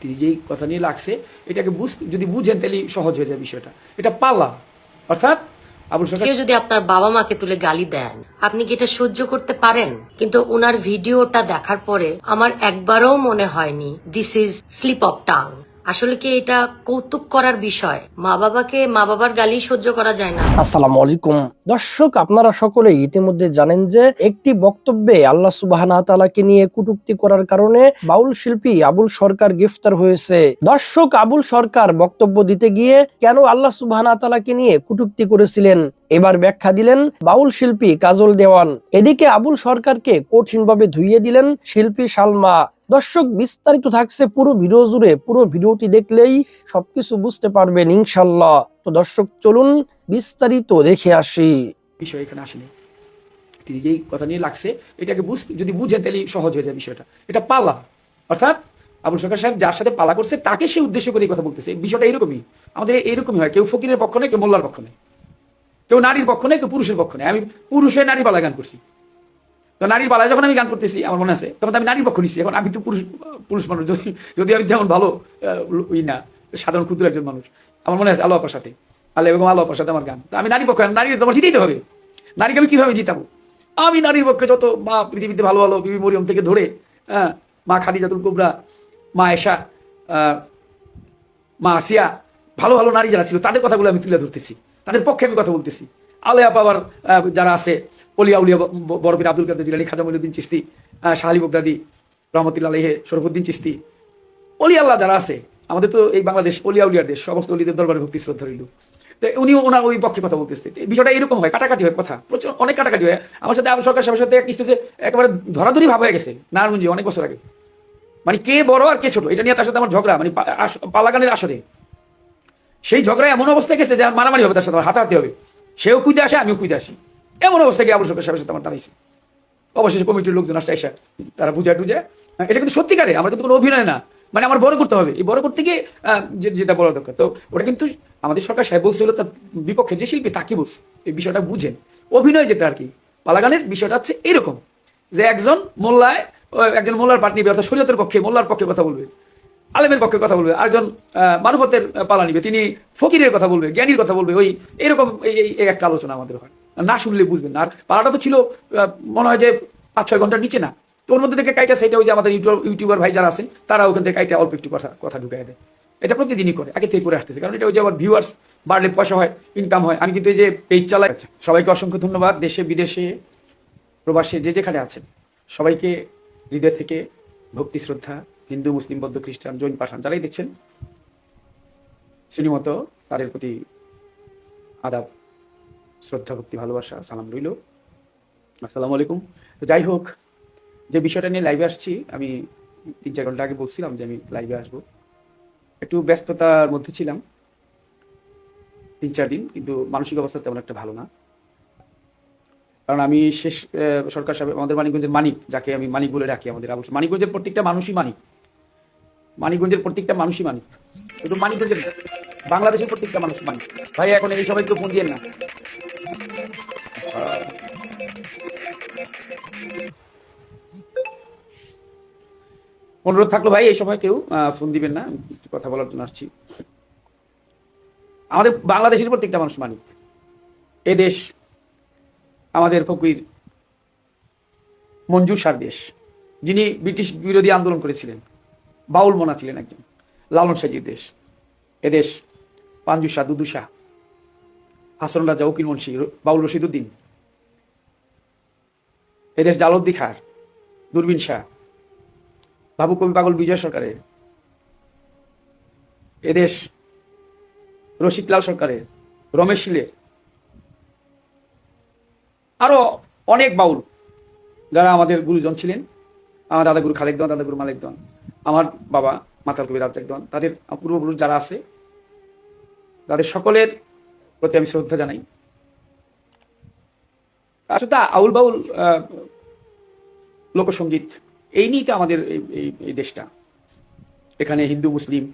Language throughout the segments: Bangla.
তিনি যেই কথা নিয়ে লাগছে, এটাকে বুঝ, যদি বুঝেন তাহলে সহজ হয়ে যায় বিষয়টা। এটা পালা, অর্থাৎ আবুল কেউ যদি আপনার বাবা মাকে তুলে গালি দেন, আপনি কি এটা সহ্য করতে পারেন? কিন্তু ওনার ভিডিওটা দেখার পরে আমার একবারও মনে হয়নি this is slip of tongue আসলে কি এটা কৌতুক করার বিষয়? মা বাবাকে মা বাবার গালি সহ্য করা যায় না। আসসালামু আলাইকুম। দর্শক, আপনারা সকলে ইতিমধ্যে জানেন যে একটি বক্তব্যে আল্লাহ সুবাহ তাআলাকে নিয়ে কটূক্তি করার কারণে বাউল শিল্পী আবুল সরকার গ্রেফতার হয়েছে। দর্শক, আবুল সরকার বক্তব্য দিতে গিয়ে কেন আল্লাহ সুবাহ তাআলাকে নিয়ে কটূক্তি করেছিলেন? এবার ব্যাখ্যা দিলেন বাউল শিল্পী কাজল দেওয়ান। এদিকে আবুল সরকারকে কঠিনভাবে ধুইয়ে দিলেন শিল্পী সালমা। দর্শক, বিস্তারিত থাকছে পুরো ভিডিও জুড়ে। পুরো ভিডিওটি দেখলেই সবকিছু বুঝতে পারবেন ইনশাল্লাহ। তো দর্শক, চলুন বিস্তারিত দেখে আসি। বিষয় এখানে আসেনি। তিনি যেই কথা নিয়ে লাগছে। এটাকে বুঝ, যদি বুঝেন তাহলে সহজ হয়ে যায় বিষয়টা। এটা পালা। অর্থাৎ আবুল সরকার সাহেব যার সাথে পালা করছে, তাকে সে উদ্দেশ্য করে এই কথা বলতেছে। বিষয়টা এরকমই। আমাদের এরকমই হয়। কেউ ফকিরের পক্ষ নেই, কেউ মোল্লার পক্ষ নেই। কেউ নারীর পক্ষ নেই, কেউ পুরুষের পক্ষ নেই। আমি পুরুষের নারী পালা গান করছি। তো নারীর পালায় যখন আমি গান করতেছি আমার মনে আছে তখন আমি নারীর পক্ষ নিচ্ছি এখন আমি তো পুরুষ পুরুষ মানুষ যদি যদি আমি তেমন ভালো আহ, ই না সাধারণ ক্ষুদ্র একজন মানুষ আমার মনে আছে আলো আপার সাথে আলো এবং আলো আপার সাথে আমার গান। তো আমি নারী পক্ষ নারী তোমার জিতেই হবে। নারীকে আমি কীভাবে জিতাবো? আমি নারীর পক্ষে যত মা পৃথিবীতে ভালো ভালো বিবি মরিয়ম থেকে ধরে হ্যাঁ মা খাদিজাতুল কুবরা মা এশা মা আসিয়া ভালো ভালো নারী যারা ছিল তাদের কথাগুলো আমি তুলে ধরতেছি। তাদের পক্ষে আমি কথা বলতেছি। পাওয়ার আহ, যারা আছে অলিয়া উলিয়া বরফির Abdul Qadir Jilani Khaja Moinuddin Chishti আহ, শাহ আলী বগদাদি রহমতুল্লাহ আলহে শরফুদ্দিন চিস্তি অলি আল্লাহ যারা আছে আমাদের তো এই বাংলাদেশ অলিয়া উলিয়ার দেশ সমস্ত অলিদের দরবারে ভক্তি শ্রদ্ধা রইল। তো উনি ওনার ওই পক্ষে কথা বলতেছে। বিষয়টা এরকম হয় কাটাকাটি হয় কথা প্রচুর অনেক কাটাকাটি হয়। আমার সাথে আবু সরকার সবার সাথে স্টেজে একেবারে ধরাধরি ভাব হয়ে গেছে নারায়ণগঞ্জে অনেক বছর আগে। মানে কে বড় আর কে ছোট এটা নিয়ে তার সাথে আমার ঝগড়া মানে পালাগানের আসরে। সেই ঝগড়া এমন অবস্থায় গেছে যে মারামারি হবে তার সাথে আমার হাতাহাতি হবে। সেও কুইতে আসে আমিও কুইতে আসি। এমন অবস্থা গিয়ে আবু সরকার সাহেবের সাথে আমার অবশেষে কমিটির লোকজন আসছে এসে তারা বুঝায় টুঝে এটা কিন্তু সত্যিকারে, আমরা কিন্তু কোনো অভিনয় না। মানে আমার বড় করতে হবে। এই বড় করতে গিয়ে যেটা বড় দরকার। তো ওটা কিন্তু আমাদের সরকার সাহেব বলছিল, তার বিপক্ষে যে শিল্পী তাকে বলছে। এই বিষয়টা বুঝেন। অভিনয় যেটা আর কি, পালাগানের বিষয়টা হচ্ছে এরকম, যে একজন মোল্লায় একজন মোল্লার পাট নিবে, অর্থাৎ শরীয়তের পক্ষে, মোল্লার পক্ষে কথা বলবে, আলেমের পক্ষে কথা বলবে, আরেকজন মানবতের পালা নিবে, তিনি ফকিরের কথা বলবে, জ্ঞানীর কথা বলবে, ওই, এরকম এই একটা আলোচনা আমাদের হয়। না শুনলে বুঝবেন আর পাড়াটা তো ছিল মনে হয় যে পাঁচ ছয় ঘণ্টার নিচে না। তো ওর মধ্যে থেকে কাইটা সেটা ওই যে আমাদের ইউটিউব- ইউটিউবার ভাই যারা আছেন, তারা ওখান থেকে কাইটা অল্প একটু কথা কথা ঢুকাই দেয়। এটা প্রতিদিনই করে, আগে থেকে করে আসতেছে। কারণ এটা ওই যে আবার ভিউয়ার্স বাড়লে পয়সা হয় ইনকাম হয়। আমি কিন্তু এই যে পেজ চালাই, সবাইকে অসংখ্য ধন্যবাদ। দেশে, বিদেশে, প্রবাসে যে যেখানে আছেন, সবাইকে হৃদয় থেকে ভক্তি, শ্রদ্ধা, হিন্দু, মুসলিম, বৌদ্ধ, খ্রিস্টান, জৈন পাঠান যারাই দেখছেন শ্রীমত তাদের প্রতি আদাব। শ্রদ্ধা, ভক্তি, ভালোবাসা, সালাম রইল। আসসালামু আলাইকুম। তো যাই হোক, যে বিষয়টা নিয়ে লাইভে আসছি, আমি তিন চার ঘণ্টা আগে বলছিলাম যে আমি লাইভে আসব। একটু ব্যস্ততার মধ্যে ছিলাম, তিন চার দিন, কিন্তু মানসিক অবস্থা তেমন একটা ভালো না। কারণ আমি শেষ সরকার সাহেব, আমাদের মানিকগঞ্জের মানিক, যাকে আমি মানিক বলে রাখি আমাদের আবু মানিকগঞ্জের প্রত্যেকটা মানুষই মানিক। মানিকগঞ্জের প্রত্যেকটা মানুষই মানিক। শুধু মানিকগঞ্জের বাংলাদেশের প্রত্যেকটা মানুষ মানিক। ভাই, এখন এই সবাই তো ফোন দিয়ে না। অনুরোধ থাকল ভাই, এই সময় কেউ ফোন দিবেন না কথা বলার জন্য আসছি। আমাদের বাংলাদেশের প্রত্যেকটা মানুষ মানিক। এ দেশ আমাদের ফকির মঞ্জুর সার দেশ, যিনি ব্রিটিশ বিরোধী আন্দোলন করেছিলেন, বাউল মোনা ছিলেন একজন, লালন সাজির দেশ। এদেশ পাঞ্জু শাহ, দুদু শাহ হাসন রাজা উকিল মুন্সি, বাউল রশিদুদ্দিন এদেশ জালদ্দি খার দূরবীন শাহ। বাবু কবি পাগল বিজয় সরকারের। এদেশ রশিদ লাল সরকারের, রমেশ শীলের। আরও অনেক বাউল যারা আমাদের গুরুজন ছিলেন। আমার দাদা গুরু খালেক দেওয়ান দাদা গুরু মালিক দেওয়ান আমার বাবা মাতাল কবি রাজ্জাক দেওয়ান তাদের পূর্বপুরুষ যারা আছে, তাদের সকলের প্রতি আমি শ্রদ্ধা জানাই। আসলে আউল বাউল লোকসঙ্গীত এই নিয়েই তো আমাদের এই- দেশটা। এখানে হিন্দু, মুসলিম,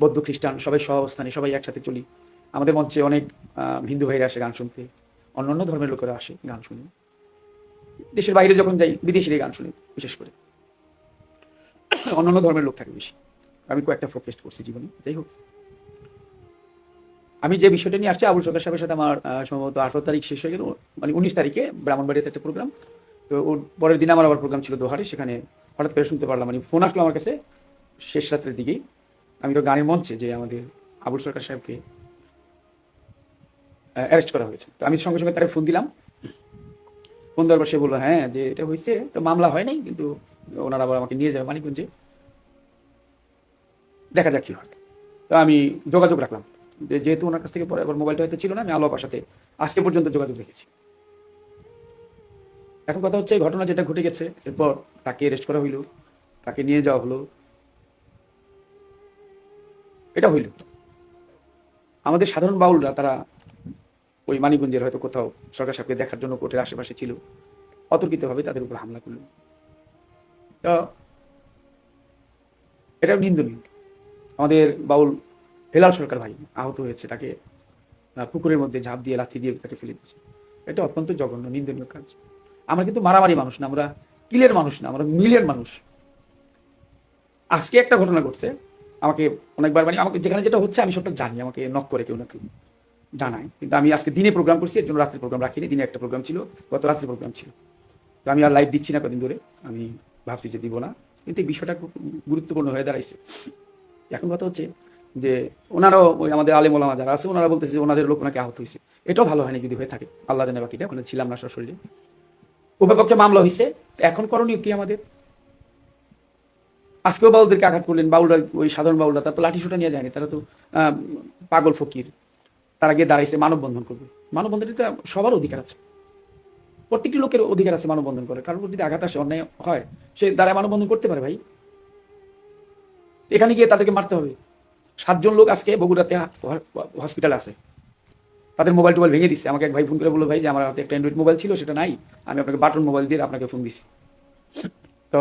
বৌদ্ধ, খ্রিস্টান সবাই সহাবস্থানে সবাই একসাথে চলি। আমাদের মঞ্চে অনেক হিন্দু ভাইরা আসে গান শুনতে। অন্য অন্য ধর্মের লোকেরা আসে গান শুনে। দেশের বাইরে যখন যাই, বিদেশিরাই গান শুনে, বিশেষ করে। অন্যান্য ধর্মের লোক থাকে বেশি। আমি কয়েকটা প্রোটেস্ট করছি জীবনে, যাই হোক। আমি যে বিষয়টা নিয়ে আসছি, আবুল সরকার সাহেবের সাথে আমার সম্ভবত আঠারো তারিখ শেষ হয়ে গেল মানে উনিশ তারিখে ব্রাহ্মণবাড়িতে একটা প্রোগ্রাম তো ওর পরের দিন আমার আবার প্রোগ্রাম ছিল দোহারে, সেখানে হঠাৎ করে শুনতে পারলাম মানে ফোন আসলো আমার কাছে শেষ রাত্রের দিকেই। আমি তো গানের মঞ্চে যে আমাদের আবুল সরকার সাহেবকে অ্যারেস্ট করা হয়েছে। তো আমি সঙ্গে সঙ্গে তাকে ফোন দিলাম। ফোন দেওয়ার পর সে বলল হ্যাঁ যে এটা হয়েছে, তো মামলা হয় নাই, কিন্তু ওনারা আবার আমাকে নিয়ে যাবে মানিকগঞ্জে। দেখা যাক কি হয়। তো আমি যোগাযোগ রাখলাম। যেহেতু ওনার কাছ থেকে পরে আবার মোবাইলটা হয়তো ছিল না, আমি আলো সাথে আজকে পর্যন্ত যোগাযোগ রেখেছি। এখন কথা হচ্ছে ঘটনা যেটা ঘটে গেছে, এরপর তাকে অ্যারেস্ট করা হইল, তাকে নিয়ে যাওয়া হলো। এটা হইল। আমাদের সাধারণ বাউলরা তারা ওই মানিকগঞ্জের হয়তো কোথাও সরকার সাহেবকে দেখার জন্য কোর্টের আশেপাশে ছিল, অতর্কিতভাবে তাদের উপর হামলা করল। তো এটাও নিন্দনীয়। আমাদের বাউল হেলাল সরকার ভাই আহত হয়েছে, তাকে পুকুরের মধ্যে ঝাঁপ দিয়ে, লাথি দিয়ে তাকে ফেলে দিয়েছে। এটা অত্যন্ত জঘন্য, নিন্দনীয় কাজ। আমরা কিন্তু মারামারি মানুষ না, আমরা কিলের মানুষ না, আমরা মিলের মানুষ। আজকে একটা ঘটনা ঘটছে, আমাকে অনেকবার মানে আমাকে যেখানে যেটা হচ্ছে আমি সবটা জানি, আমাকে নক করে কেউ না কেউ জানাই কিন্তু আমি আজকে দিনে প্রোগ্রাম করছি, এর জন্য রাত্রে প্রোগ্রাম রাখিনি, দিনে একটা প্রোগ্রাম ছিল, গত রাত্রে প্রোগ্রাম ছিল। তো আমি আর লাইভ দিচ্ছি না কদিন ধরে, আমি ভাবছি যে দিব না। কিন্তু এই বিষয়টা খুব গুরুত্বপূর্ণ হয়ে দাঁড়াইছে। এখন কথা হচ্ছে যে ওনারাও ওই আমাদের আলেম ওলামা যারা আছে, ওনারা বলতেছে যে ওনাদের লোক ওনাকে আহত হয়েছে। এটাও ভালো হয়নি যদি হয়ে থাকে। আল্লাহ জানে বাকিটা, ওখানে ছিলাম না সরাসরি উভয় পক্ষে মামলা হয়েছে। এখন করণীয় কি আমাদের? আজকেও বাউলদেরকে আঘাত করলেন, বাউলরা, ওই সাধারণ বাউলরা, তারা তো লাঠি সোটা নিয়ে যায়নি, তারা তো পাগল ফকির। তারা গিয়ে দাঁড়াইছে মানববন্ধন করবে। মানববন্ধনটা তো সবার অধিকার আছে। প্রত্যেকটি লোকের অধিকার আছে মানববন্ধন করে কারোর যদি আঘাত আসে, অন্যায় হয়, সে দাঁড়ায় মানববন্ধন করতে পারে ভাই। এখানে গিয়ে তাদেরকে মারতে হবে। সাতজন লোক আজকে বগুড়াতে হসপিটালে আছে। তাদের মোবাইল টোবাইল ভেঙে দিচ্ছে আমাকে এক ভাই ফোন করে বলল, ভাই, যে আমার হাতে একটা অ্যান্ড্রয়েড মোবাইল ছিল, সেটা নাই। আমি আপনাকে বাটন মোবাইল দিয়ে আপনাকে ফোন দিছি। তো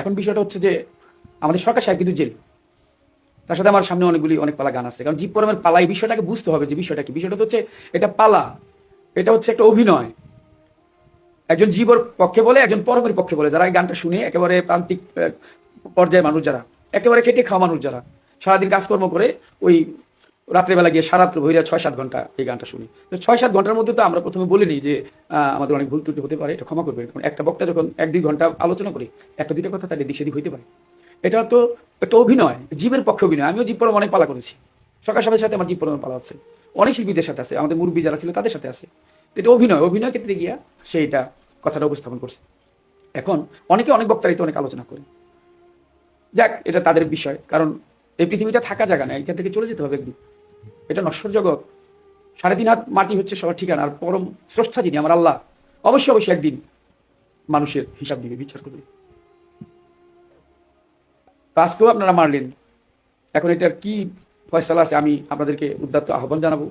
এখন বিষয়টা হচ্ছে যে, আমাদের সরকার সাহেব কিন্তু জেল। তার সাথে আমার সামনে অনেকগুলি অনেক পালা গান আছে। কারণ জীব পরমের পালা এই বিষয়টাকে বুঝতে হবে যে বিষয়টা কি। বিষয়টা হচ্ছে, এটা পালা। এটা হচ্ছে একটা অভিনয়। একজন জীবর পক্ষে বলে, একজন পরমের পক্ষে বলে। যারা এই গানটা শুনে একেবারে প্রান্তিক পর্যায়ের মানুষ যারা, একেবারে খেটে খাওয়া মানুষ যারা সারাদিন কাজকর্ম করে ওই রাত্রেবেলা গিয়ে সারাত্র ভৈরা ছয় সাত ঘণ্টা এই গানটা শুনি। তো ছয় সাত ঘণ্টার মধ্যে তো আমরা প্রথমে বলিনি যে আমাদের অনেক ভুল ত্রুটি হতে পারে, এটা ক্ষমা করবেন। কারণ একটা বক্তা যখন এক দুই ঘণ্টা আলোচনা করি, একটা দুইটা কথা তাদের দিক হইতে পারে। এটা তো একটা অভিনয়, জীবের পক্ষে অভিনয়। আমিও জীব পরম অনেক পালা করেছি। সকাল সাহেবের সাথে আমার জীব পরমের পালা আছে অনেক শিল্পীদের সাথে আছে, আমাদের মুরব্বী যারা ছিল তাদের সাথে আছে। এটা অভিনয় অভিনয় ক্ষেত্রে গিয়া সেইটা কথাটা উপস্থাপন করছে। এখন অনেকে অনেক বক্তারিতে অনেক আলোচনা করে। যাক, এটা তাদের বিষয়। কারণ এই পৃথিবীটা থাকা জায়গা না, এখান থেকে চলে যেতে হবে একদিন। এটা নশ্বর জগৎ। সাড়ে তিন হাত মাটি হচ্ছে সবার ঠিকানা, আর পরম স্রষ্টা যিনি, আমার আল্লাহ, অবশ্যই অবশ্যই একদিন মানুষের হিসাব নিবে, বিচার করবে। আজকেও আপনারা মারলেন। এখন এটার কি ফয়সালা আছে, আমি আপনাদেরকে উদ্যাত্ত আহ্বান জানাব।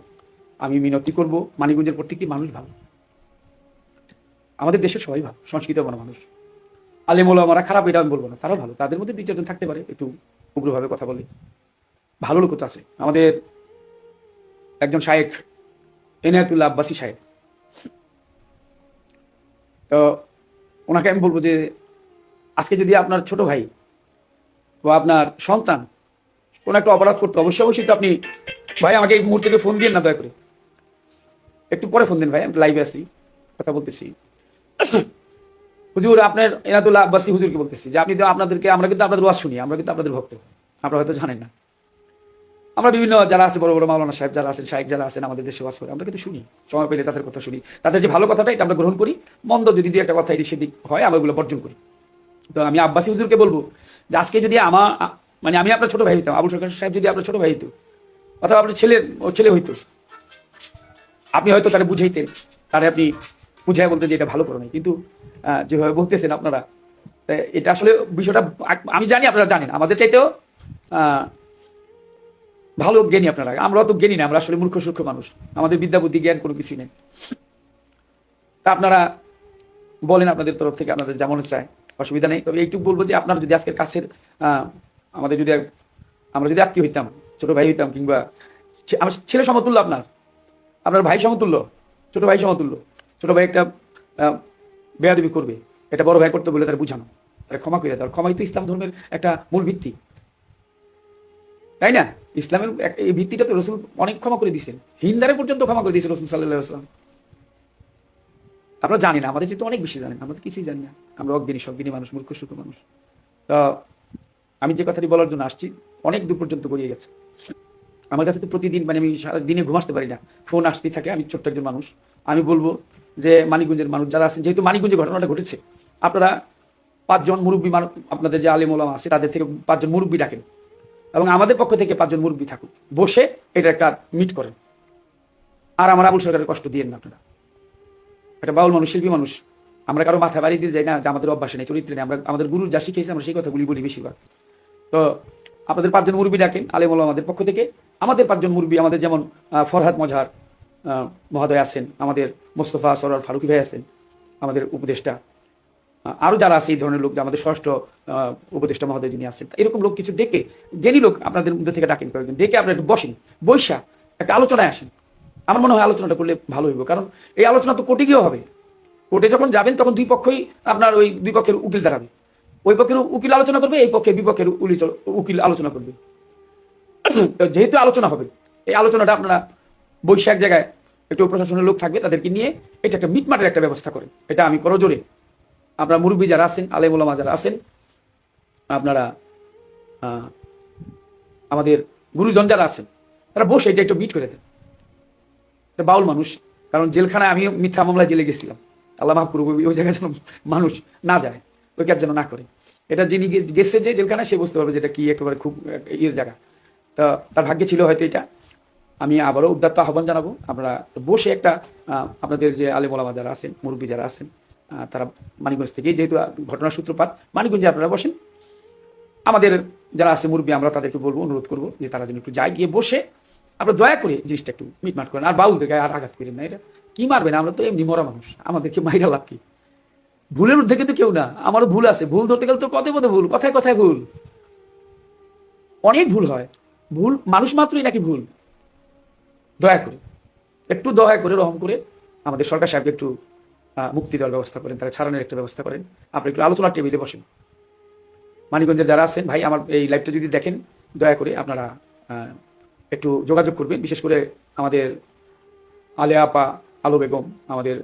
আমি মিনতি করব, মানিকগঞ্জের প্রত্যেকটি মানুষ ভালো। আমাদের দেশের সবাই ভালো সংস্কৃতবান মানুষ। আলেম আমরা খারাপ, এটা আমি বলব না, তারাও ভালো, তাদের মধ্যে দুই চারজন থাকতে পারে, একটু উগ্রভাবে কথা বলে। ভালো লোক আছে। আমাদের একজন শায়েক এনায়তুল্লাহ আব্বাসী সাহেব তো ওনাকে আমি বলব যে, আজকে যদি আপনার ছোট ভাই বা আপনার সন্তান কোনো একটা অপরাধ করতো, অবশ্যই অবশ্যই তো আপনি, ভাই, আমাকে এই মুহূর্তে ফোন দিয়ে না, দয়া করে। একটু পরে ফোন দিন, ভাই, আমি লাইভে আছি, কথা বলতেছি। হুজুর, আপনার এনাদুল্লাহ আব্বাসী হুজুরকে বলতেছি যে আপনি তো আপনাদেরকে, আমরা কিন্তু আপনাদের ওয়াজ শুনি, আমরা কিন্তু আপনাদের ভক্ত। আপনারা হয়তো জানেন না। আমরা বিভিন্ন যারা আছে, বড় বড় মাওলানা সাহেব যারা আছেন শাহেক যারা আছেন, আমাদের দেশে ওয়াজ করে, আমরা কিন্তু শুনি। সময় পেলে তাদের কথা শুনি। তাদের যে ভালো কথাটা, এটা আমরা গ্রহণ করি। মন্দ যদি দিয়ে একটা কথা এদিক সেদিক হয়, আমরা ওগুলো বর্জন করি। তো আমি আব্বাসী হুজুরকে বলব যে আজকে যদি আমার মানে আমি আপনার ছোট ভাই হইতাম, আবুল সরকার সাহেব যদি আপনার ছোট ভাই হইতো, অথবা আপনার ছেলে ও ছেলে হইতো, আপনি হয়তো তারা বুঝাইতেন, তারে আপনি বুঝাই বলতে যে এটা ভালো করো নাই কিন্তু যেভাবে বলতেছেন আপনারা এটা আসলে বিষয়টা আমি জানি আপনারা জানেন। আমাদের চাইতেও ভালো জ্ঞানী আপনারা। আমরা তো জ্ঞানী না, আমরা আসলে মূর্খ সূক্ষ্ম মানুষ। আমাদের বিদ্যা, বুদ্ধি, জ্ঞান কোনো কিছুই নেই। তা আপনারা বলেন আপনাদের তরফ থেকে আপনাদের যেমন চায়। অসুবিধা নেই। তবে এইটুকু বলব যে আপনার যদি আজকের কাছের আমাদের যদি আমরা যদি আত্মীয় হইতাম, ছোট ভাই হইতাম কিংবা আমার ছেলে সমতুল্য আপনার। আপনার ভাই সমতুল্য, ছোট ভাই সমতুল্য। ছোট ভাই একটা বেয়াদবি করবে, এটা বড় ভাই করতে বলে তার বুঝানো, তারা ক্ষমা করে দেওয়ার ক্ষমাই তো ইসলাম ধর্মের একটা মূল ভিত্তি। তাই না? ইসলামের এই ভিত্তিটা তো রসুল অনেক ক্ষমা করে দিয়েছেন। হিন্দারে পর্যন্ত ক্ষমা করে দিয়েছে রসুল সাল্লাহ আসলাম আমরা জানি না, আমাদের যেহেতু অনেক বেশি জানেন, আমরা কিছুই জানি না। আমরা অজ্ঞানী, সজ্ঞানী মানুষ, মূর্খ সুখ মানুষ। তো আমি যে কথাটি বলার জন্য আসছি, অনেক দূর পর্যন্ত গড়িয়ে গেছে। আমার কাছে তো প্রতিদিন মানে আমি দিনে ঘুমাতে পারি না। ফোন আসতেই থাকে, আমি ছোট্ট একজন মানুষ। আমি বলব যে মানিকগঞ্জের মানুষ যারা আছেন, যেহেতু মানিকগঞ্জে ঘটনাটা ঘটেছে, আপনারা পাঁচজন মুরব্বী মানুষ আপনাদের যে আলিম আছে, তাদের থেকে পাঁচজন মুরব্বী ডাকেন এবং আমাদের পক্ষ থেকে পাঁচজন মুরব্বী থাকুক। বসে এটা একটা মিট করেন। আর আমার আবুল সরকারের কষ্ট দিয়েন না আপনারা। একটা বাউল মানুষ, শিল্পী মানুষ। আমরা কারও মাথা বাড়ি দিয়ে যাই না যে আমাদের অভ্যাসে নেই, চরিত্রে নেই। আমরা, আমাদের গুরু যা শিখেছি আমরা সেই কথাগুলি বলি বেশিরভাগ। তো আপনাদের পাঁচজন মুরব্বী ডাকেন, আলেম আমাদের পক্ষ থেকে। আমাদের পাঁচজন মুরব্বী আমাদের যেমন ফরহাদ মজহার মহোদয় আছেন আমাদের মোস্তফা সরার ফারুকি ভাই আছেন আমাদের উপদেষ্টা। আহ, আরও যারা আছে এই ধরনের লোক আমাদের ষষ্ঠ উপদেষ্টা মহোদয় যিনি আছেন এরকম লোক কিছু ডেকে জ্ঞানী লোক আপনাদের মধ্যে থেকে ডাকেন কয়েকজন ডেকে আপনারা একটু বসেন বৈশা একটা আলোচনায় আসেন। আমার মনে হয় আলোচনাটা করলে ভালো হইব কারণ এই আলোচনা তো কোর্টে গিয়েও হবে। কোর্টে যখন যাবেন তখন দুই পক্ষই আপনার ওই দুই পক্ষের উকিল দাঁড়াবে। ওই পক্ষের উকিল আলোচনা করবে এই পক্ষের বিপক্ষের উকিল আলোচনা করবে। যেহেতু আলোচনা হবে এই আলোচনাটা আপনারা বৈশাখ জায়গায় একটু প্রশাসনের লোক থাকবে, তাদেরকে নিয়ে এটা একটা মিটমাটের একটা ব্যবস্থা করেন। এটা আমি করো জোরে। আপনারা মুরব্বী যারা আছেন, আলেম ওলামা যারা আছেন, আপনারা আমাদের গুরুজন যারা আছেন, তারা বসে এটা একটু মিট করে দেন। বাউল মানুষ, কারণ জেলখানায় আমিও মিথ্যা মামলায় জেলে গেছিলাম। আল্লাহ করব ওই জায়গায় যেন মানুষ না যায় ওই কাজ যেন না করে। এটা যিনি গেছে যে জেলখানায়, সে বুঝতে পারবে যে এটা কি একেবারে খুব ইয়ের জায়গা। তা তার ভাগ্যে ছিল হয়তো এটা। আমি আবারও উদ্যাত্ত আহ্বান জানাব। আমরা বসে একটা আপনাদের যে আলেমোলামা যারা আছেন, মুরব্বী যারা আছেন তারা মানিকগঞ্জ থেকে যেহেতু ঘটনার সূত্রপাত, মানিকগঞ্জে আপনারা বসেন। আমাদের যারা আছে মুরব্বী, আমরা তাদেরকে বলব, অনুরোধ করব যে তারা যেন একটু যায় গিয়ে বসে আমরা দয়া করে জিনিসটা একটু মিটমাট করেন। আর বাউল থেকে আর আঘাত করেন না। এটা কি মারবেন? আমরা তো এমনি মরা মানুষ। আমাদেরকে মাইরা লাভ কি? ভুলের ঊর্ধ্বে কিন্তু কেউ না। আমারও ভুল আছে। ভুল ধরতে গেলে তো পদে পদে ভুল, কথায় কথায় ভুল। অনেক ভুল হয়। ভুল, মানুষ মাত্রই নাকি ভুল। দয়া করে একটু দয়া করে রহম করে আমাদের সরকার সাহেবকে একটু মুক্তি দেওয়ার ব্যবস্থা করেন তারা ছাড়ানোর একটা ব্যবস্থা করেন। আপনি একটু আলোচনার টেবিলে বসেন। মানিকগঞ্জের যারা আছেন ভাই আমার এই লাইভটা যদি দেখেন দয়া করে আপনারা একটু যোগাযোগ করবেন। বিশেষ করে আমাদের আলেয়া আপা আলো বেগম আমাদের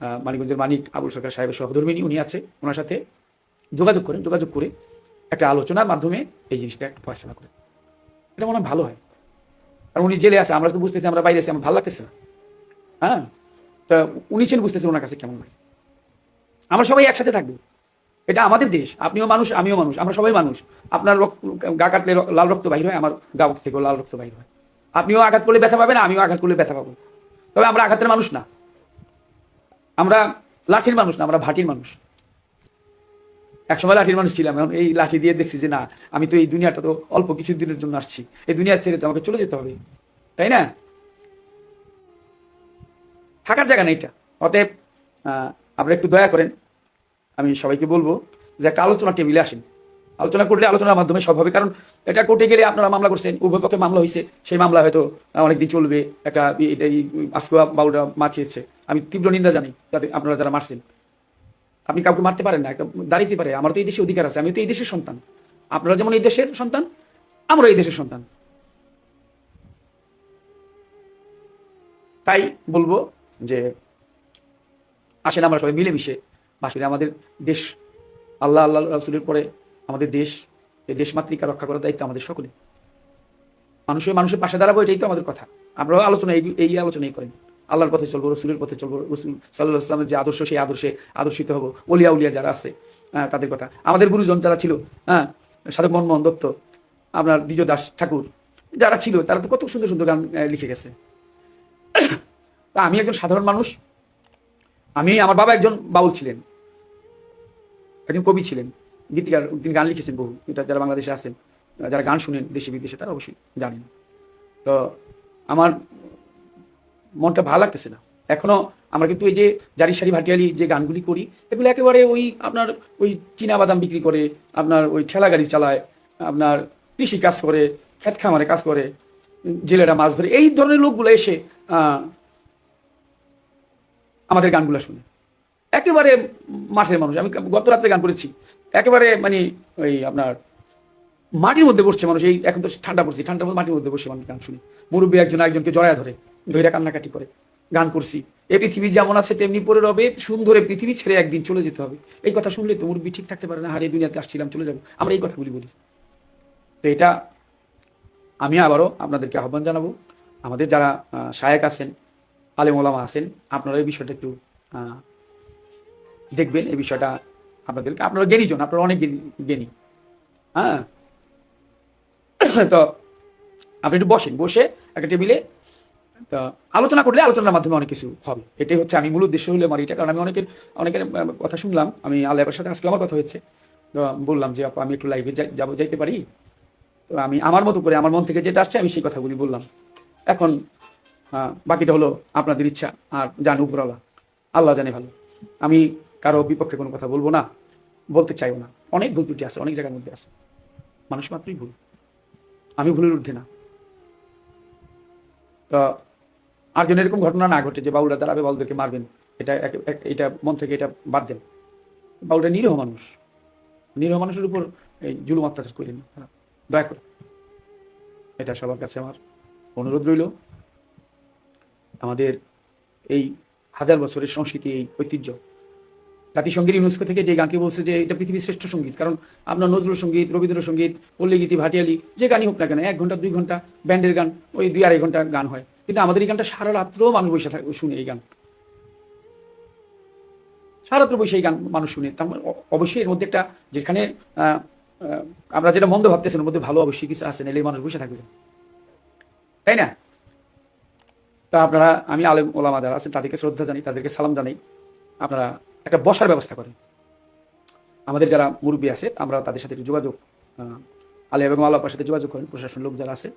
আহ, মানিকগঞ্জের মানিক আবুল সরকার সাহেবের সহধর্মিনী উনি আছে ওনার সাথে যোগাযোগ করেন যোগাযোগ করে একটা আলোচনার মাধ্যমে এই জিনিসটা ফয়সলা করেন। এটা মনে হয় ভালো হয়। আর উনি জেলে আছে, আমরা তো বুঝতেছি, আমরা বাইরে আছি, আমার ভালো লাগতেছে না। হ্যাঁ? তা উনি ছিলেন, বুঝতেছেন ওনার কাছে কেমন লাগে? আমরা সবাই একসাথে থাকব। এটা আমাদের দেশ, আপনিও মানুষ, আমিও মানুষ, আমরা সবাই মানুষ। আপনার গা কাটলে লাল রক্ত বাহির হয়, আমার গা থেকেও লাল রক্ত বাহির হয়। আপনিও আঘাত করলে ব্যথা পাবেন, আমিও আঘাত করলে ব্যথা পাবো। তবে আমরা আঘাতের মানুষ না। আমরা লাঠির মানুষ না, আমরা ভাটির মানুষ। একসময় লাঠির মানুষ ছিলাম, এখন এই লাঠি দিয়ে দেখছি যে না, আমি তো এই দুনিয়াটা তো অল্প কিছু দিনের জন্য আসছি। এই দুনিয়া ছেড়ে তো আমাকে চলে যেতে হবে, তাই না? থাকার জায়গা নেই এটা। অতএব আপনারা একটু দয়া করেন, আমি সবাইকে বলব যে একটা আলোচনা টেবিলে আসেন। আলোচনা করলে আলোচনার মাধ্যমে সব হবে, কারণ এটা কোর্টে গেলে আপনারা মামলা করছেন, উভয় পক্ষে মামলা হয়েছে, সেই মামলা হয়তো অনেকদিন চলবে, একটা ই- এটা এই, আজকে বাউটা মাখিয়েছে আমি তীব্র নিন্দা জানি যাতে আপনারা যারা মারছেন। আপনি কাউকে মারতে পারেন না একটা দাঁড়িয়ে পারে। আমার তো এই দেশে অধিকার আছে, আমি তো এই দেশের সন্তান। আপনারা যেমন এই দেশের সন্তান আমরা এই দেশের সন্তান। তাই বলব যে, আসেন আমরা সবাই মিলেমিশে করি আমাদের দেশ, আল্লাহ আল্লাহ রাসুলের পরে আমাদের দেশ এই দেশ মাতৃকা রক্ষা করার দায়িত্ব আমাদের সকলে মানুষের মানুষের পাশে দাঁড়াবো, এটাই তো আমাদের কথা। আমরাও আলোচনা, এই আলোচনাই করেন আল্লাহর পথে চলবো রসুলের পথে চলবো রসুল সাল্লাহ ইসলামের যে আদর্শ সেই আদর্শে আদর্শিত হব। অলিয়া উলিয়া যারা আছে আহ, তাদের কথা। আমাদের গুরুজন যারা ছিল হ্যাঁ সাধক মনমোহন দত্ত আপনার দ্বিজ দাস ঠাকুর যারা ছিল তারা তো কত সুন্দর সুন্দর গান লিখে গেছে। তা আমি একজন সাধারণ মানুষ। আমি আমার বাবা একজন বাউল ছিলেন। একজন কবি ছিলেন। গীতিকার তিনি গান লিখেছেন বহু। এটা যারা বাংলাদেশে আছেন যারা গান শুনেন দেশে বিদেশে তারা অবশ্যই জানেন। তো আমার মনটা ভালো লাগতেছে না। এখনও আমরা কিন্তু এই যে জারি সারি ভাটিয়ালি যে গানগুলি করি, এগুলো একেবারে ওই আপনার ওই চীনা বাদাম বিক্রি করে, আপনার ওই ঠেলা গাড়ি চালায়, আপনার কৃষি কাজ করে খেত খামারে কাজ করে, জেলেরা মাছ ধরে, এই ধরনের লোকগুলো এসে আমাদের গানগুলো শুনে। একেবারে মাঠের মানুষ, আমি গত রাত্রে গান করেছি, একেবারে মানে ওই আপনার মাটির মধ্যে বসছে মানুষ, এই এখন তো ঠান্ডা পড়ছে, ঠান্ডার মধ্যে মাটির মধ্যে বসে মানুষ গান শুনি। মুরব্বী একজন একজনকে জড়ায় ধরে ধৈরা কান্নাকাটি করে, গান করছি। এই পৃথিবী যেমন আছে, তেমনি পরে রবে, সুন্দরে পৃথিবী ছেড়ে একদিন চলে যেতে হবে। এই কথা শুনলে তো মুরব্বী ঠিক থাকতে পারে না, হারিয়ে দুনিয়াতে আসছিলাম, চলে যাব। আমরা এই কথাগুলি বলি। তো এটা আমি আবারও আপনাদেরকে আহ্বান জানাব। আমাদের যারা শায়েক আছেন, আলেম ওলামা আছেন, আপনারা এই বিষয়টা একটু দেখবেন। এই বিষয়টা আপনাদেরকে, আপনারা জ্ঞানীজন আপনারা অনেক জ্ঞানী। হ্যাঁ? তো আপনি একটু বসেন। বসে একটা টেবিলে তো আলোচনা করলে আলোচনার মাধ্যমে অনেক কিছু হবে। এটাই হচ্ছে আমি মূল উদ্দেশ্য হলে আমার এটা। কারণ আমি অনেকের অনেকের কথা শুনলাম। আমি আল্লাহর সাথে আজকে আমার কথা হয়েছে। তো বললাম যে, আপু, আমি একটু লাইভে যাব, যাইতে পারি? তো আমি আমার মতো করে, আমার মন থেকে যেটা আসছে, আমি সেই কথাগুলি বললাম। এখন বাকিটা হলো আপনাদের ইচ্ছা। আর জানি উপরওয়ালা, আল্লাহ জানে ভালো। আমি কারও বিপক্ষে কোনো কথা বলব না, বলতে চাইও না। অনেক ভুল ত্রুটি আছে, অনেক জায়গার মধ্যে আছে। মানুষ মাত্রই ভুল। আমি ভুলের ঊর্ধ্বে না। তো আর যেন এরকম ঘটনা না ঘটে যে বাউলরা দাঁড়াবে বাউলদেরকে মারবেন, এটা এটা মন থেকে এটা বাদ দেন। বাউলরা নিরীহ মানুষ। নিরীহ মানুষের উপর এই জুলুম অত্যাচার করেন। না দয়া করে। এটা সবার কাছে আমার অনুরোধ রইল। আমাদের এই হাজার বছরের সংস্কৃতি, এই ঐতিহ্য জাতিসংগীত ইউনেস্কো থেকে যে গানকে বলছে যে এটা পৃথিবীর শ্রেষ্ঠ সংগীত, কারণ আপনার নজরুল সংগীত রবীন্দ্রসঙ্গীত পল্লীগীতি, ভাটিয়ালি, যে গানই হোক না কেন, এক ঘণ্টা, দুই ঘণ্টা ব্যান্ডের গান, ওই দুই আড়াই ঘণ্টা গান হয়। কিন্তু আমাদের এই গানটা সারা রাত্রেও মানুষ বসে থাকে, শুনে এই গান। সারা রাত্র বসে এই গান মানুষ শুনে। তার মানে অবশ্যই এর মধ্যে একটা যেখানে আমরা যেটা মন্দ ভাবতেছেন ওর মধ্যে ভালো অবশ্যই কিছু আছে, নাহলে মানুষ বসে থাকবে। তাই না? তা আপনারা, আমি আলেম ওলামা যারা আছেন, তাদেরকে শ্রদ্ধা জানাই, তাদেরকে সালাম জানাই। আপনারা একটা বসার ব্যবস্থা করেন। আমাদের যারা মুরব্বী আছে আমরা তাদের সাথে একটু যোগাযোগ আহ, আলে এবং আল্লাহর সাথে যোগাযোগ করেন প্রশাসন লোক যারা আছে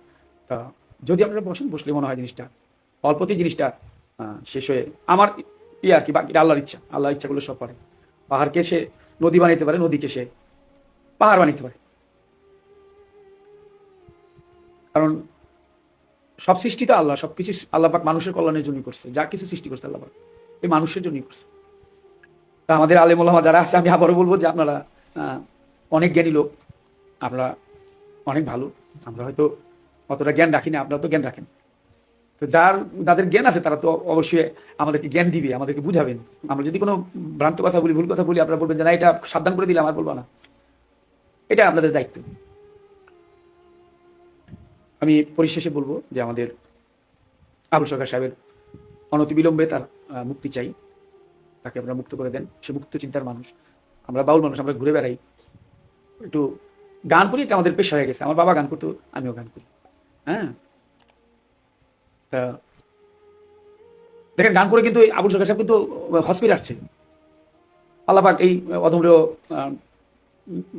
তা যদি আপনারা বসেন বসলে মনে হয় জিনিসটা অল্পতেই জিনিসটা শেষ হয়ে আমার ইয়ে আর কি বাকিটা আল্লাহর ইচ্ছা। আল্লাহর ইচ্ছাগুলো সব পারে পাহাড়কে সে নদী বানাইতে পারে নদীকে সে পাহাড় বানাইতে পারে। কারণ সব সৃষ্টি তো আল্লাহ সব কিছু আল্লাহ পাক মানুষের কল্যাণের জন্যই করছে। যা কিছু সৃষ্টি করছে আল্লাহ পাক এই মানুষের জন্যই করছে। আমাদের আলেম ওলামা যারা আছে, আমি আবারও বলব যে আপনারা অনেক জ্ঞানী লোক। আপনারা অনেক ভালো। আমরা হয়তো অতটা জ্ঞান রাখি না আপনারা তো জ্ঞান রাখেন। তো যার, যাদের জ্ঞান আছে, তারা তো অবশ্যই আমাদেরকে জ্ঞান দিবে, আমাদেরকে বুঝাবেন। আমরা যদি কোনো ভ্রান্ত কথা বলি, ভুল কথা বলি, আপনারা বলবেন যে না, এটা সাবধান করে দিলে আমার বলব না। এটা আপনাদের দায়িত্ব। আমি পরিশেষে বলব যে আমাদের আবুল সরকার সাহেবের অনতিবিলম্বে তার মুক্তি চাই। তাকে আপনারা মুক্ত করে দেন। সে মুক্ত চিন্তার মানুষ। আমরা বাউল মানুষ, আমরা ঘুরে বেড়াই। একটু গান করি, এটা আমাদের পেশা হয়ে গেছে। আমার বাবা গান করতো, আমিও গান করি। হ্যাঁ? তা দেখেন, গান করে কিন্তু আবুল সরকার সাহেব কিন্তু করে আসছে। আল্লাপাক এই অধমরেও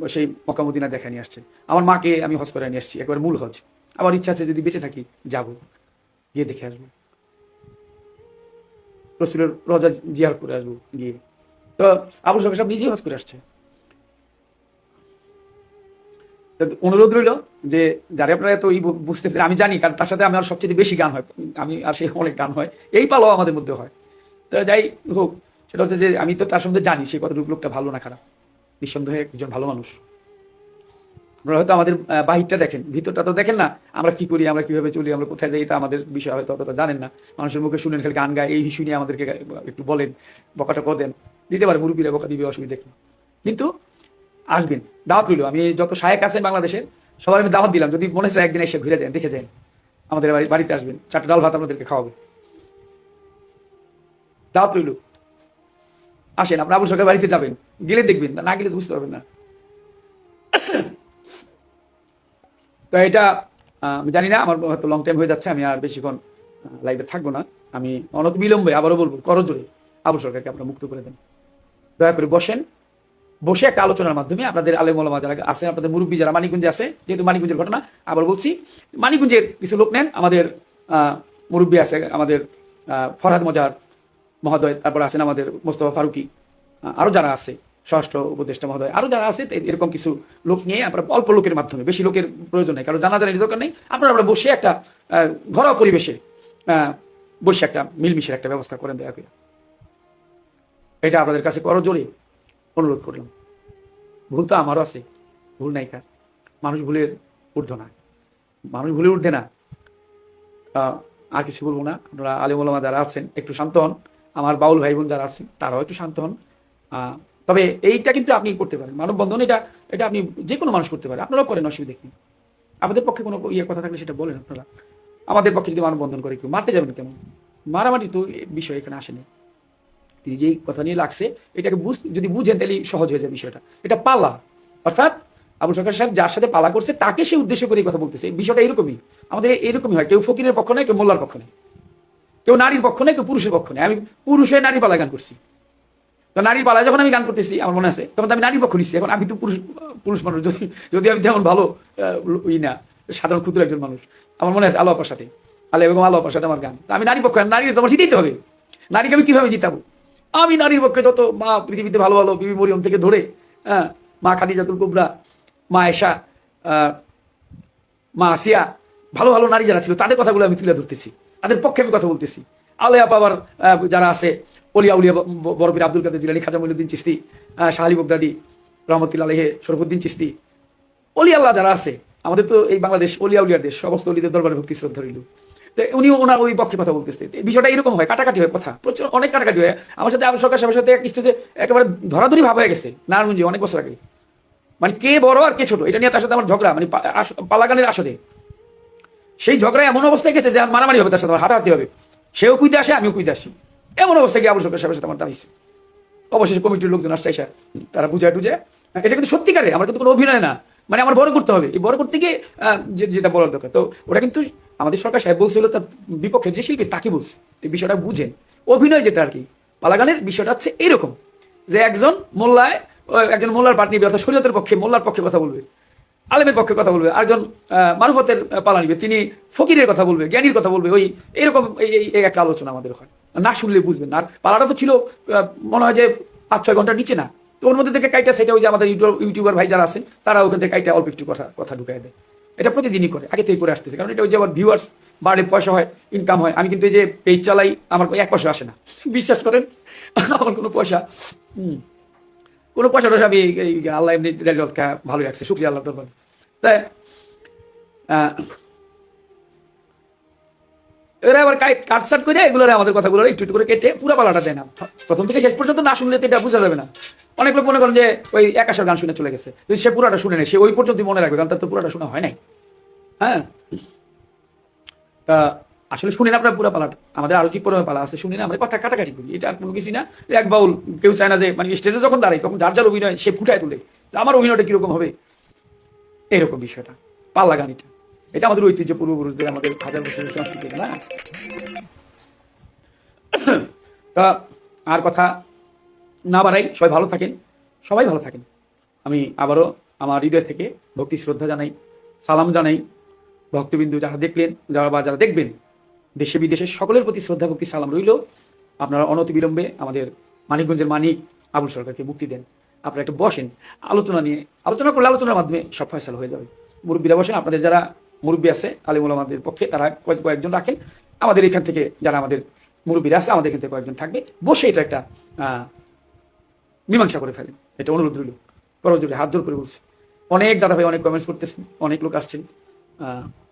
সেই মক্কামুদ্দিনা দেখা নিয়ে আসছে। আমার মাকে আমি করে নিয়ে আসছি, একবার মূল হজ। আমার ইচ্ছা আছে যদি বেঁচে থাকি, যাব। গিয়ে দেখে আসব। রসুলের রজা জিয়ার করে আসব গিয়ে। তো আবুল সরকার সাহেব নিজেই হজ করে আসছে। অনুরোধ রইল যে যারা আপনারা তো এই বু- বুঝতেছেন, আমি জানি, কারণ তার সাথে আমার সবচেয়ে বেশি গান হয়। আমি আর সে অনেক গান হয়। এই পালাও আমাদের মধ্যে হয়। তো যাই হোক, সেটা হচ্ছে যে আমি তো তার সম্বন্ধে জানি, সে কতটুকু লোকটা ভালো না খারাপ। নিঃসন্দেহে একজন ভালো মানুষ। আপনারা হয়তো আমাদের বাহিরটা দেখেন, ভিতরটা তো দেখেন না, আমরা কি করি, আমরা কীভাবে চলি, আমরা কোথায় যাই তা আমাদের বিষয়, হয়তো অতটা জানেন না। মানুষের মুখে শুনেন, খালি গান গায়, এই ইস্যু নিয়ে আমাদেরকে একটু বলেন, বকাটা দেন। দিতে পারে, মুরব্বীরা বকা দিবে, অসুবিধা কি। কিন্তু আসবেন, দাওয়াত রইল। আমি যত সাহেক আছেন বাংলাদেশের সবাই আমি দাওয়াত দিলাম। যদি মনে চায় একদিন এসে ঘুরে যান, দেখে যান। আমাদের বাড়ি- বাড়িতে আসবেন। চারটা ডাল ভাত আপনাদেরকে খাওয়াবো দাওয়াত রইল। আসেন, আপনার আবুল সরকার বাড়িতে যাবেন। গেলে দেখবেন, না গেলে বুঝতে পারবেন না। তো এটা আমি জানি না, আমার হয়তো লং টাইম হয়ে যাচ্ছে, আমি আর বেশিক্ষণ লাইভে থাকব না। আমি অনত বিলম্বে আবারও বলব করজোরে আবুল সরকারকে আপনারা মুক্ত করে দেন। দয়া করে বসেন। বসে একটা আলোচনার মাধ্যমে আপনাদের আলেম ওলামা যারা আছে আপনাদের মুরব্বী যারা মানিকগঞ্জে আছে, যেহেতু মানিকগঞ্জের ঘটনা, আবার বলছি, মানিকগঞ্জের কিছু লোক নেন, আমাদের মুরব্বী আছে, আমাদের ফরহাদ মজার মহোদয়, তারপর আছেন আমাদের মোস্তফা ফারুকি আরও যারা আছে। ষষ্ঠ উপদেষ্টা মহোদয়। আরও যারা আছে এরকম কিছু লোক নিয়ে আপনারা অল্প লোকের মাধ্যমে, বেশি লোকের প্রয়োজন নেই, কারণ জানা জানার দরকার নেই। আপনারা আমরা বসে একটা ঘরোয়া পরিবেশে বসে একটা মিলমিশের একটা ব্যবস্থা করেন দয়া করে। এটা আপনাদের কাছে করো জোরে। অনুরোধ করলাম। ভুল তো আমারও আছে। ভুল নাই কার। মানুষ ভুলের ঊর্ধ্ব না। মানুষ ভুলে ঊর্ধ্বে না। আর কিছু বলব না। আপনারা আলিম ওলামা যারা আছেন, একটু শান্ত হন। আমার বাউল ভাই বোন যারা আছেন, তারাও একটু শান্ত হন। তবে এইটা কিন্তু আপনি করতে পারেন। মানববন্ধন এটা এটা আপনি যে কোনো মানুষ করতে পারে। আপনারাও করেন অসুবিধা কি? আমাদের পক্ষে কোনো ইয়ে কথা থাকলে সেটা বলেন আপনারা। আমাদের পক্ষে যদি মানববন্ধন করে কেউ, মারতে যাবেন কেমন? মারামারি তো বিষয় এখানে আসেনি। তিনি যেই কথা নিয়ে লাগছে, এটাকে বুঝ, যদি বুঝেন তাহলে সহজ হয়ে যায় বিষয়টা। এটা পালা। অর্থাৎ আবু সরকার সাহেব যার সাথে পালা করছে, তাকে সে উদ্দেশ্য করে কথা বলতেছে। বিষয়টা এরকমই। আমাদের এরকমই হয়। কেউ ফকিরের পক্ষ নেই কেউ মোল্লার পক্ষ নেই কেউ নারীর পক্ষ নেই কেউ পুরুষের পক্ষ নেই আমি পুরুষের নারী পালা গান করছি। তো নারীর পালা যখন আমি গান করতেছি আমার মনে আছে তখন আমি নারীর পক্ষ নিচ্ছি এখন আমি তো পুরুষ পুরুষ মানুষ যদি যদি আমি তেমন ভালো ই না সাধারণ ক্ষুদ্র একজন মানুষ আমার মনে আছে আলো আপার সাথে আলো এবং আলো আপার সাথে আমার গান। আমি নারী পক্ষ নারী তোমার জিতেই হবে। নারীকে আমি কীভাবে জিতাবো? আমি নারীর পক্ষে যত মা পৃথিবীতে ভালো ভালো বিবি মরিয়ম থেকে ধরে হ্যাঁ মা খাদিজাতুল কুবরা মা এশা মা আসিয়া ভালো ভালো নারী যারা ছিল তাদের কথাগুলো আমি তুলে ধরতেছি তাদের পক্ষে আমি কথা বলতেছি। আলেয়া পাবার আহ, যারা আছে অলিয়া উলিয়া ব- ব- বরফির Abdul Qadir Jilani Khaja Moinuddin Chishti আহ, শাহ বগদাদি রহমতুল্লাহ আলহে শরফুদ্দিন চিস্তি অলি আল্লাহ যারা আছে আমাদের তো এই বাংলাদেশ অলিয়া উলিয়ার দেশ সমস্ত অলিদের দরবারে ভক্তি শ্রদ্ধা রইল। তো উনি ওনার ওই পক্ষে কথা বলতেছে। বিষয়টা এরকম হয় কাটাকাটি হয় কথা প্রচুর অনেক কাটাকাটি হয়। আমার সাথে আমার সরকার সাহেবের সাথে এক স্টেজে একেবারে ধরাধরি ভাব হয়ে গেছে নারায়ণগঞ্জে অনেক বছর আগে। মানে কে বড় আর কে ছোট এটা নিয়ে তার সাথে আমার ঝগড়া মানে পালাগানের আসলে। সেই ঝগড়া এমন অবস্থায় গেছে যে মারামারি হবে তার সাথে হাতাহাতি হবে। সেও কুইতে আসে আমিও কুইতে আসি। এমন অবস্থা গিয়ে আবু সরকার সাহেবের সাথে আমার দাঁড়িয়েছে অবশেষে কমিটির লোকজন আসছে এসে তারা বুঝায় টুঝে এটা কিন্তু সত্যিকারে আমার কিন্তু কোনো অভিনয় না। মানে আমার বড় করতে হবে। এই বড় করতে গিয়ে যেটা বলার দরকার। তো ওটা কিন্তু আমাদের সরকার সাহেব বলছিল তার বিপক্ষে যে শিল্পী তাকে বলছে। এই বিষয়টা বুঝেন। অভিনয় যেটা আর কি পালাগানের বিষয়টা হচ্ছে এরকম যে একজন মোল্লায় একজন মোল্লার পাট নিবে অর্থাৎ শরীয়তের পক্ষে মোল্লার পক্ষে কথা বলবে আলেমের পক্ষে কথা বলবে আরেকজন আহ, পালা নিবে তিনি ফকিরের কথা বলবে জ্ঞানীর কথা বলবে ওই এরকম এই একটা আলোচনা আমাদের হয়। না শুনলে বুঝবেন। আর পালাটা তো ছিল মনে হয় যে পাঁচ ছয় ঘণ্টার নিচে না। তো ওর মধ্যে থেকে কাইটা সেটা ওই যে আমাদের ইউটিউব ইউটিউবার ভাই যারা আছেন, তারা ওখান থেকে কাইটা অল্প একটু কথা কথা ঢুকাই দেয়। এটা প্রতিদিনই করে, আগে থেকে করে আসতেছে। কারণ এটা ওই যে আমার ভিউয়ার্স বাড়ে পয়সা হয় ইনকাম হয়। আমি কিন্তু এই যে পেজ চালাই, আমার এক পয়সা আসে না। বিশ্বাস করেন, আমার কোনো পয়সা কোনো পয়সা টয়সা আমি আল্লাহ এমনি ভালো লাগছে শুক্রিয়া আল্লাহ দরবার। তাই এরা আবার কাট কাটসাট করে এগুলো আমাদের কথাগুলো একটু একটু করে কেটে পুরো পালাটা দেয় না। প্রথম থেকে শেষ পর্যন্ত না শুনলে তো এটা বোঝা যাবে না। অনেক লোক মনে করেন যে ওই এক আসার গান শুনে চলে গেছে। যদি সে পুরাটা শুনে নেই সে ওই পর্যন্ত মনে রাখবে, কারণ তার তো পুরাটা শোনা হয় নাই। হ্যাঁ? তা আসলে শুনেন আপনার পুরো পালাটা আমাদের আরও যে পুরো পালা আছে, শুনেন, আমরা কথা কাটাকাটি করি। এটা কোনো কিছু না। এক বাউল, কেউ চায় না যে মানে স্টেজে যখন দাঁড়ায়, তখন যার যার অভিনয় সে ফুটায় তুলে। আমার অভিনয়টা কীরকম হবে? এরকম বিষয়টা। পাল্লা গানিটা আমাদের ঐতিহ্য, পূর্বপুরুষদের আমাদের হাজার বছরের সংস্কৃতি, না? তা আর কথা না বাড়াই, সবাই ভালো থাকেন, সবাই ভালো থাকেন। আমি আবারও আমার হৃদয় থেকে ভক্তি, শ্রদ্ধা জানাই, সালাম জানাই। ভক্তবিন্দু যারা দেখলেন, যারা বা যারা দেখবেন, দেশে বিদেশে সকলের প্রতি শ্রদ্ধা, ভক্তি, সালাম রইল। আপনারা অনতি বিলম্বে আমাদের মানিকগঞ্জের মানিক আবুল সরকারকে মুক্তি দেন। আপনারা একটু বসেন, আলোচনা নিয়ে, আলোচনা করলে আলোচনার মাধ্যমে সব ফয়সাল হয়ে যাবে। মুরব্বীরা বসেন, আপনাদের যারা মুরব্বী আছে আলিমুল আমাদের পক্ষে তারা কয়েক কয়েকজন রাখেন। আমাদের এখান থেকে যারা আমাদের মুরব্বীরা আছে, আমাদের এখান থেকে কয়েকজন থাকবে। বসে এটা একটা মীমাংসা করে ফেলেন। এটা অনুরোধ রইল। করজোরে হাত জোর করে বলছি। অনেক দাদা ভাই অনেক কমেন্টস করতেছেন, অনেক লোক আসছেন।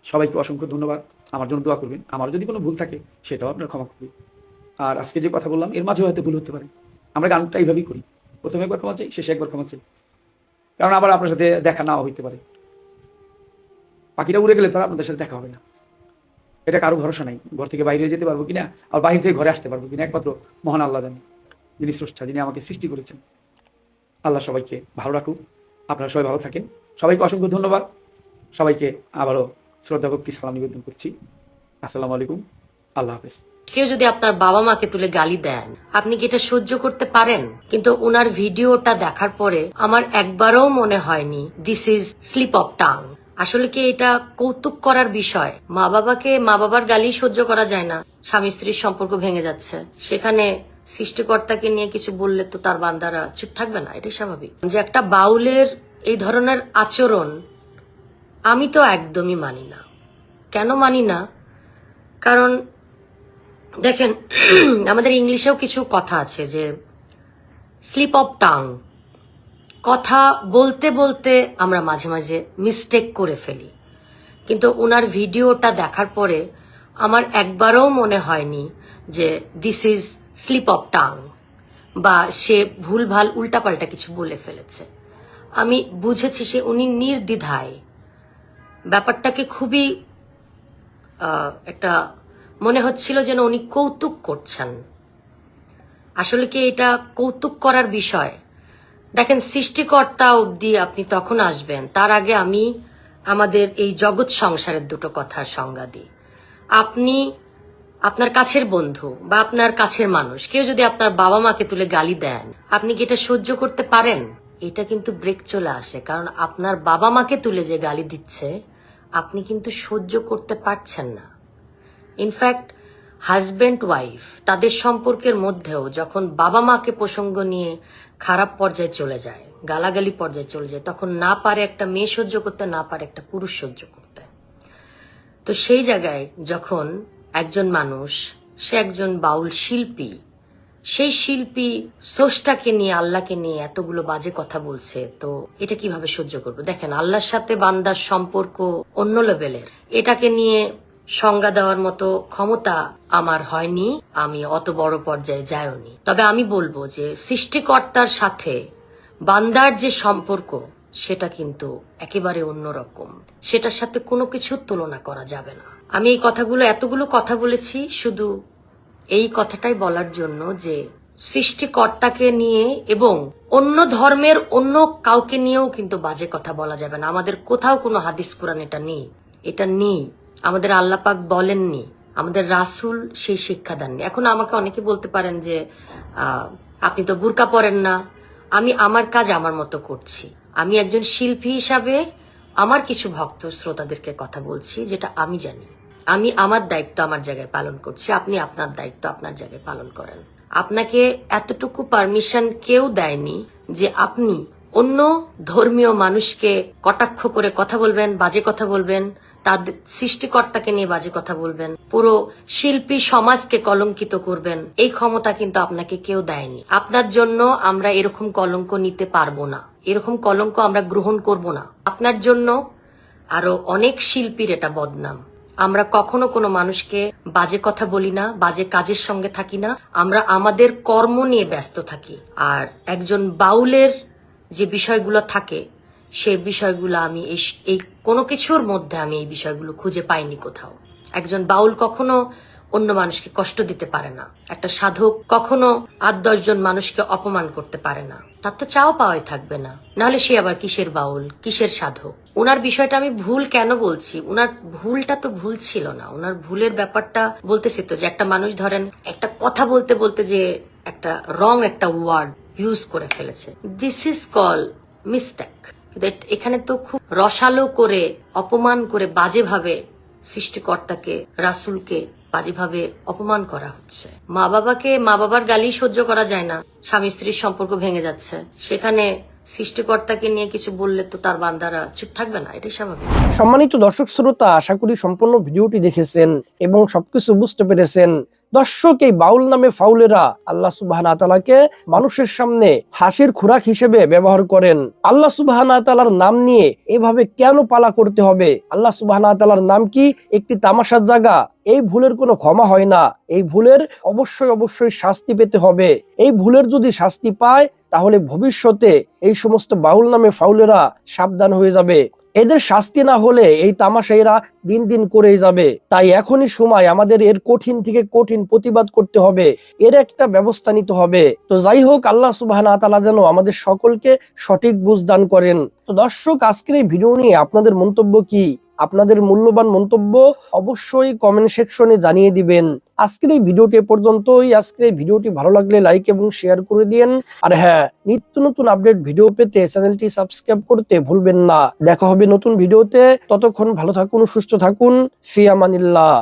সবাইকে অসংখ্য ধন্যবাদ। আমার জন্য দোয়া করবেন। আমার যদি কোনো ভুল থাকে, সেটাও আপনার ক্ষমা করবেন। আর আজকে যে কথা বললাম, এর মাঝেও হয়তো ভুল হতে পারে। আমরা গানটা এইভাবেই করি। প্রথমে একবার ক্ষমা চাই, শেষে একবার ক্ষমা চাই। কারণ আবার আপনার সাথে দেখা নাও হইতে পারে। পাখিটা উড়ে গেলে তারা আপনাদের সাথে দেখা হবে না। এটা কারও ভরসা নাই। ঘর থেকে বাইরে যেতে পারব কিনা আর বাইরে থেকে ঘরে আসতে পারব কিনা, একমাত্র মহান আল্লাহ জানে, যিনি স্রষ্টা, যিনি আমাকে সৃষ্টি করেছেন। আল্লাহ সবাইকে ভালো রাখুক। আপনারা সবাই ভালো থাকেন। সবাইকে অসংখ্য ধন্যবাদ। সবাইকে আবারও শ্রদ্ধা, ভক্তি, সালাম নিবেদন করছি। আসসালামু আলাইকুম। আল্লাহ হাফেজ। কেউ যদি আপনার বাবা মাকে তুলে গালি দেন, আপনি কি এটা সহ্য করতে পারেন? কিন্তু ওনার ভিডিওটা দেখার পরে আমার একবারও মনে হয়নি this is slip of tongue আসলে কি এটা কৌতুক করার বিষয়? মা বাবাকে মা বাবার গালি সহ্য করা যায় না। স্বামী স্ত্রীর সম্পর্ক ভেঙে যাচ্ছে। সেখানে সৃষ্টিকর্তাকে নিয়ে কিছু বললে তো তার বান্দারা চুপ থাকবে না, এটাই স্বাভাবিক। যে একটা বাউলের এই ধরনের আচরণ আমি তো একদমই মানি না। কেন মানি না? কারণ, দেখেন, আমাদের ইংলিশেও কিছু কথা আছে যে, স্লিপ অফ টাং কথা বলতে বলতে আমরা মাঝে মাঝে মিস্টেক করে ফেলি। কিন্তু ওনার ভিডিওটা দেখার পরে আমার একবারও মনে হয়নি যে this is slip of tongue বা সে ভুলভাল উল্টাপাল্টা কিছু বলে ফেলেছে। আমি বুঝেছি সে উনি নির্দ্বিধায়। ব্যাপারটাকে খুবই একটা মনে হচ্ছিল যেন উনি কৌতুক করছেন। আসলে কি এটা কৌতুক করার বিষয়? দেখেন, সৃষ্টিকর্তা অবধি আপনি তখন আসবেন। তার আগে আমি আমাদের এই জগৎ সংসারের দুটো কথার সংজ্ঞা দিই। আপনি আপনার কাছের বন্ধু বা আপনার কাছের মানুষ, কেউ যদি আপনার বাবা মাকে তুলে গালি দেন, আপনি কি এটা সহ্য করতে পারেন? এটা কিন্তু ব্রেক চলে আসে, কারণ আপনার বাবা মাকে তুলে যে গালি দিচ্ছে, আপনি কিন্তু সহ্য করতে পারছেন না। ইনফ্যাক্ট হাজব্যান্ড, ওয়াইফ তাদের সম্পর্কের মধ্যেও যখন বাবা মাকে প্রসঙ্গ নিয়ে খারাপ পর্যায়ে চলে যায়, গালাগালি পর্যায়ে চলে যায়, তখন না পারে একটা মেয়ে সহ্য করতে, না পারে একটা পুরুষ সহ্য করতে। তো সেই জায়গায় যখন একজন মানুষ, সে একজন বাউল শিল্পী, সেই শিল্পী স্রষ্টাকে নিয়ে, আল্লাহকে নিয়ে এতগুলো বাজে কথা বলছে, তো এটা কীভাবে সহ্য করব? দেখেন, আল্লাহর সাথে বান্দার সম্পর্ক অন্য লেভেলের এটাকে নিয়ে সংজ্ঞা দেওয়ার মতো ক্ষমতা আমার হয়নি, আমি অত বড় পর্যায়ে যাইওনি তবে আমি বলব যে সৃষ্টিকর্তার সাথে বান্দার যে সম্পর্ক, সেটা কিন্তু একেবারে অন্যরকম। সেটার সাথে কোনো কিছুর তুলনা করা যাবে না। আমি এই কথাগুলো, এতগুলো কথা বলেছি, শুধু এই কথাটাই বলার জন্য যে সৃষ্টিকর্তাকে নিয়ে এবং অন্য ধর্মের অন্য কাউকে নিয়েও কিন্তু বাজে কথা বলা যাবে না। আমাদের কোথাও কোনো হাদিস কোরআন এটা নেই। এটা নেই। আমাদের আল্লাপাক বলেননি, আমাদের রাসুল সেই শিক্ষা দেননি। এখন আমাকে অনেকে বলতে পারেন যে আপনি তো বুরকা পরেন না, আমি আমার কাজ আমার মতো করছি। আমি একজন শিল্পী হিসাবে আমার কিছু ভক্ত শ্রোতাদেরকে কথা বলছি, যেটা আমি জানি। আমি আমার দায়িত্ব আমার জায়গায় পালন করছি, আপনি আপনার দায়িত্ব আপনার জায়গায় পালন করেন। আপনাকে এতটুকু পারমিশন কেউ দেয়নি যে আপনি অন্য ধর্মীয় মানুষকে কটাক্ষ করে কথা বলবেন, বাজে কথা বলবেন তাদের সৃষ্টিকর্তাকে নিয়ে বাজে কথা বলবেন। পুরো শিল্পী সমাজকে কলঙ্কিত করবেন। এই ক্ষমতা কিন্তু আপনাকে কেউ দেয়নি। আপনার জন্য আমরা এরকম কলঙ্ক নিতে পারব না। এরকম কলঙ্ক আমরা গ্রহণ করব না। আপনার জন্য আরও অনেক শিল্পীর এটা বদনাম। আমরা কখনো কোনো মানুষকে বাজে কথা বলি না, বাজে কাজের সঙ্গে থাকি না। আমরা আমাদের কর্ম নিয়ে ব্যস্ত থাকি। আর একজন বাউলের যে বিষয়গুলো থাকে সেই বিষয়গুলো আমি এই কোনো কিছুর মধ্যে আমি এই বিষয়গুলো খুঁজে পাইনি কোথাও। একজন বাউল কখনো অন্য মানুষকে কষ্ট দিতে পারে না। একটা সাধক কখনো আট দশজন মানুষকে অপমান করতে পারে না। তার তো চাও পাওয়াই থাকবে না। নাহলে সে আবার কিসের বাউল, কিসের সাধক? ওনার বিষয়টা আমি ভুল কেন বলছি? ওনার ভুলটা তো ভুল ছিল না। ওনার ভুলের ব্যাপারটা বলতেছি তো যে একটা মানুষ ধরেন একটা কথা বলতে বলতে যে একটা রং একটা ওয়ার্ড ইউজ করে ফেলেছে। দিস ইজ কল মিস্টেক এখানে তো খুব রসালো করে, অপমান করে বাজেভাবে সৃষ্টিকর্তাকে, রাসুলকে বাজেভাবে অপমান করা হচ্ছে। মা বাবাকে, মা বাবার গালি সহ্য করা যায় না। স্বামী স্ত্রীর সম্পর্ক ভেঙে যাচ্ছে। সেখানে সৃষ্টিকর্তাকে নিয়ে কিছু বললে তো তার বান্দারা চুপ থাকবে না, এটাই স্বাভাবিক। সম্মানিত দর্শক শ্রোতা, আশা করি সম্পূর্ণ ভিডিওটি দেখেছেন এবং সবকিছু বুঝতে পেরেছেন। দর্শক এই বাউল নামে ফাউলেরা আল্লাহ সুবাহ তালাকে মানুষের সামনে হাসির খোরাক হিসেবে ব্যবহার করেন। আল্লাহ সুবাহ তালার নাম নিয়ে এভাবে কেন পালা করতে হবে? আল্লাহ সুবাহ তালার নাম কি একটি তামাশার জায়গা? এই ভুলের কোনো ক্ষমা হয় না। এই ভুলের অবশ্যই অবশ্যই শাস্তি পেতে হবে। এই ভুলের যদি শাস্তি পায়, তাহলে ভবিষ্যতে এই সমস্ত বাউল নামে ফাউলেরা সাবধান হয়ে যাবে। এদের শাস্তি না হলে এই তামাশাইরা দিন দিন করেই যাবে। তাই এখনই সময় আমাদের এর কঠিন থেকে কঠিন প্রতিবাদ করতে হবে। এর একটা ব্যবস্থা নিতে হবে। তো যাই হোক, আল্লাহ সুবাহ যেন আমাদের সকলকে সঠিক বুঝ দান করেন। তো দর্শক, আজকের এই ভিডিও নিয়ে আপনাদের মন্তব্য কি? আপনাদের মূল্যবান মন্তব্য অবশ্যই কমেন্ট সেকশনে জানিয়ে দিবেন। আজকের এই ভিডিওটি পর্যন্তই। আজকের এই ভিডিওটি ভালো লাগলে লাইক এবং শেয়ার করে দিন আর হ্যাঁ নিত্য নতুন আপডেট ভিডিও পেতে চ্যানেলটি সাবস্ক্রাইব করতে ভুলবেন না। দেখা হবে নতুন ভিডিওতে ততক্ষণ ভালো থাকুন, সুস্থ থাকুন। ফিয়ামানিল্লাহ।